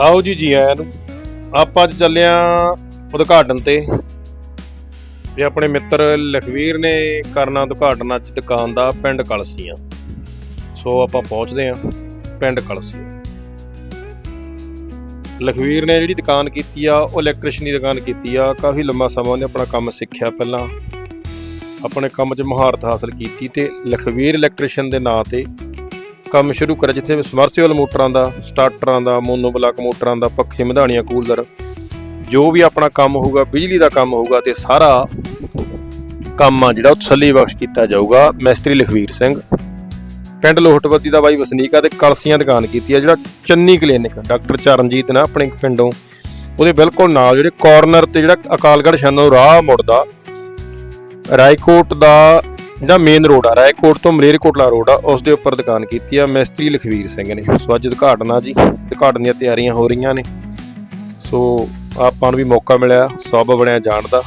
ਆਓ ਜੀ ਜੀ ਆਇਆਂ ਨੂੰ। ਆਪਾਂ ਅੱਜ ਚੱਲਿਆ ਉਦਘਾਟਨ ਤੇ। ਤੇ ਆਪਣੇ ਮਿੱਤਰ ਲਖਵੀਰ ਨੇ ਕਰਨਾ ਉਦਘਾਟਨ ਅੱਜ ਦੁਕਾਨ ਦਾ ਪਿੰਡ ਕਲਸੀਆਂ। ਸੋ ਆਪਾਂ ਪਹੁੰਚਦੇ ਆਂ ਪਿੰਡ ਕਲਸੀਆਂ। ਲਖਵੀਰ ਨੇ ਜਿਹੜੀ ਦੁਕਾਨ ਕੀਤੀ ਆ, ਉਹ ਇਲੈਕਟ੍ਰੀਸ਼ਨ ਦੀ ਦੁਕਾਨ ਕੀਤੀ ਆ। ਕਾਫੀ ਲੰਮਾ ਸਮਾਂ ਉਹਨੇ ਆਪਣਾ ਕੰਮ ਸਿੱਖਿਆ ਪਹਿਲਾਂ। ਆਪਣੇ ਕੰਮ 'ਚ ਮਹਾਰਤ ਹਾਸਲ ਕੀਤੀ ਤੇ ਲਖਵੀਰ ਇਲੈਕਟ੍ਰੀਸ਼ਨ ਦੇ ਨਾਂ ਤੇ ਕੰਮ ਸ਼ੁਰੂ ਕਰਿਆ ਜਿੱਥੇ ਸਮਰਸੀਬਲ ਮੋਟਰਾਂ ਦਾ ਸਟਾਰਟਰਾਂ ਦਾ ਮੋਨੋਬਲਾਕ ਮੋਟਰਾਂ ਦਾ, ਪੱਖੇ ਮਧਾਣੀਆਂ ਕੂਲਰ ਜੋ ਵੀ ਆਪਣਾ ਕੰਮ ਹੋਊਗਾ, ਬਿਜਲੀ ਦਾ ਕੰਮ ਹੋਊਗਾ ਤੇ ਸਾਰਾ ਕੰਮ ਆ ਜਿਹੜਾ ਉਹ ਤਸੱਲੀ ਬਖਸ਼ ਕੀਤਾ ਜਾਊਗਾ। ਮਿਸਤਰੀ ਲਖਵੀਰ ਸਿੰਘ, ਪਿੰਡ ਲੋਹਟਵੱਦੀ ਦਾ ਬਾਈ ਵਸਨੀਕ ਆ ਤੇ ਕਲਸੀਆਂ ਦੁਕਾਨ ਕੀਤੀ ਆ, ਜਿਹੜਾ ਚੰਨੀ ਕਲੀਨਿਕ ਡਾਕਟਰ ਚਰਨਜੀਤ ਨਾ ਆਪਣੇ ਪਿੰਡੋਂ, ਉਹਦੇ ਬਿਲਕੁਲ ਨਾਲ ਜਿਹੜੇ ਕਾਰਨਰ ਤੇ ਜਿਹੜਾ ਅਕਾਲਗੜ੍ਹ ਛੰਨੋ ਰਾਹ ਮੁੜਦਾ, ਰਾਏਕੋਟ ਦਾ ਜਿਹੜਾ ਮੇਨ ਰੋਡ ਆ ਰਾਏਕੋਟ ਤੋਂ ਮਲੇਰਕੋਟਲਾ ਰੋਡ ਆ, ਉਸ ਦੇ ਉੱਪਰ ਦੁਕਾਨ ਕੀਤੀ ਆ ਮਿਸਤਰੀ ਲਖਵੀਰ ਸਿੰਘ ਨੇ। ਸੋ ਅੱਜ ਉਦਘਾਟਨ ਆ ਜੀ, ਉਦਘਾਟਨ ਦੀਆਂ ਤਿਆਰੀਆਂ ਹੋ ਰਹੀਆਂ ਨੇ। ਸੋ ਆਪਾਂ ਨੂੰ ਵੀ ਮੌਕਾ ਮਿਲਿਆ ਸਬਬ ਬਣਿਆ ਜਾਣ ਦਾ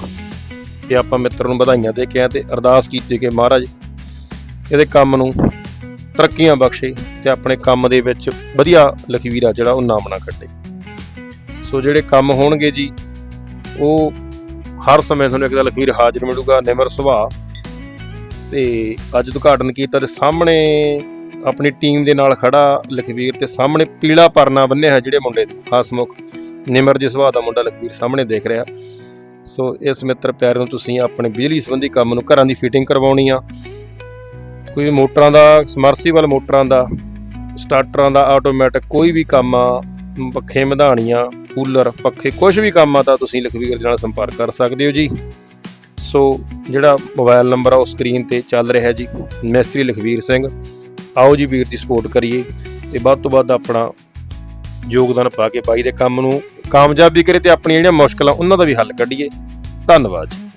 ਤੇ ਆਪਾਂ ਮਿੱਤਰ ਨੂੰ ਵਧਾਈਆਂ ਦੇ ਕੇ ਆ ਤੇ ਅਰਦਾਸ ਕੀਤੀ ਕਿ ਮਹਾਰਾਜ ਇਹਦੇ ਕੰਮ ਨੂੰ ਤਰੱਕੀਆਂ ਬਖਸ਼ੇ ਤੇ ਆਪਣੇ ਕੰਮ ਦੇ ਵਿੱਚ ਵਧੀਆ ਲਖਵੀਰ ਆ ਜਿਹੜਾ ਉਹ ਨਾਮ ਨਾ ਕੱਢੇ ਸੋ ਜਿਹੜੇ ਕੰਮ ਹੋਣਗੇ ਜੀ, ਉਹ ਹਰ ਸਮੇਂ ਤੁਹਾਨੂੰ ਇੱਕ ਦਾ ਲਖਵੀਰ ਹਾਜ਼ਰ ਮਿਲੂਗਾ, ਨਿਮਰ ਸੁਭਾਅ ਤੇ ਅੱਜ ਉਦਘਾਟਨ ਕੀਤਾ ਤੇ ਸਾਹਮਣੇ ਆਪਣੀ ਟੀਮ ਦੇ ਨਾਲ ਖੜਾ ਲਖਵੀਰ ਤੇ ਸਾਹਮਣੇ ਪੀਲਾ ਪਰਨਾ ਬੰਨਿਆ ਹੈ ਜਿਹੜੇ ਮੁੰਡੇ ਦੇ ਹਸਮੁਖ ਨਿਮਰ ਜੀ ਸੁਭਾਅ ਦਾ ਮੁੰਡਾ ਲਖਵੀਰ ਸਾਹਮਣੇ ਦੇਖ ਰਿਹਾ। ਸੋ ਇਸ ਮਿੱਤਰ ਪਿਆਰੇ ਨੂੰ ਤੁਸੀਂ ਆਪਣੇ ਬਿਜਲੀ ਸੰਬੰਧੀ ਕੰਮ ਨੂੰ ਘਰਾਂ ਦੀ ਫਿਟਿੰਗ ਕਰਵਾਉਣੀ ਆ। ਕੋਈ ਮੋਟਰਾਂ ਦਾ ਸਮਰਸੀਬਲ ਮੋਟਰਾਂ ਦਾ ਸਟਾਰਟਰਾਂ ਦਾ ਆਟੋਮੈਟਿਕ ਕੋਈ ਵੀ ਕੰਮ ਆ, ਪੱਖੇ ਮਧਾਣੀਆਂ, ਕੂਲਰ, ਪੱਖੇ ਕੁਝ ਵੀ ਕੰਮ ਆ ਤਾਂ ਤੁਸੀਂ ਲਖਵੀਰ ਦੇ ਨਾਲ ਸੰਪਰਕ ਕਰ ਸਕਦੇ ਹੋ ਜੀ। ਸੋ ਜਿਹੜਾ ਮੋਬਾਈਲ ਨੰਬਰ ਆ ਉਹ ਸਕਰੀਨ ਤੇ ਚੱਲ ਰਿਹਾ ਜੀ, ਮਿਸਤਰੀ ਲਖਵੀਰ ਸਿੰਘ। ਆਓ ਜੀ ਵੀਰ ਦੀ ਸਪੋਰਟ ਕਰੀਏ ਤੇ ਵੱਧ ਤੋਂ ਵੱਧ ਆਪਣਾ ਯੋਗਦਾਨ ਪਾ ਕੇ ਬਾਈ ਦੇ ਕੰਮ ਨੂੰ ਕਾਮਯਾਬੀ ਕਰੇ ਤੇ ਆਪਣੀਆਂ ਜਿਹੜੀਆਂ ਮੁਸ਼ਕਲਾਂ ਉਹਨਾਂ ਦਾ ਵੀ ਹੱਲ ਕੱਢੀਏ। ਧੰਨਵਾਦ ਜੀ।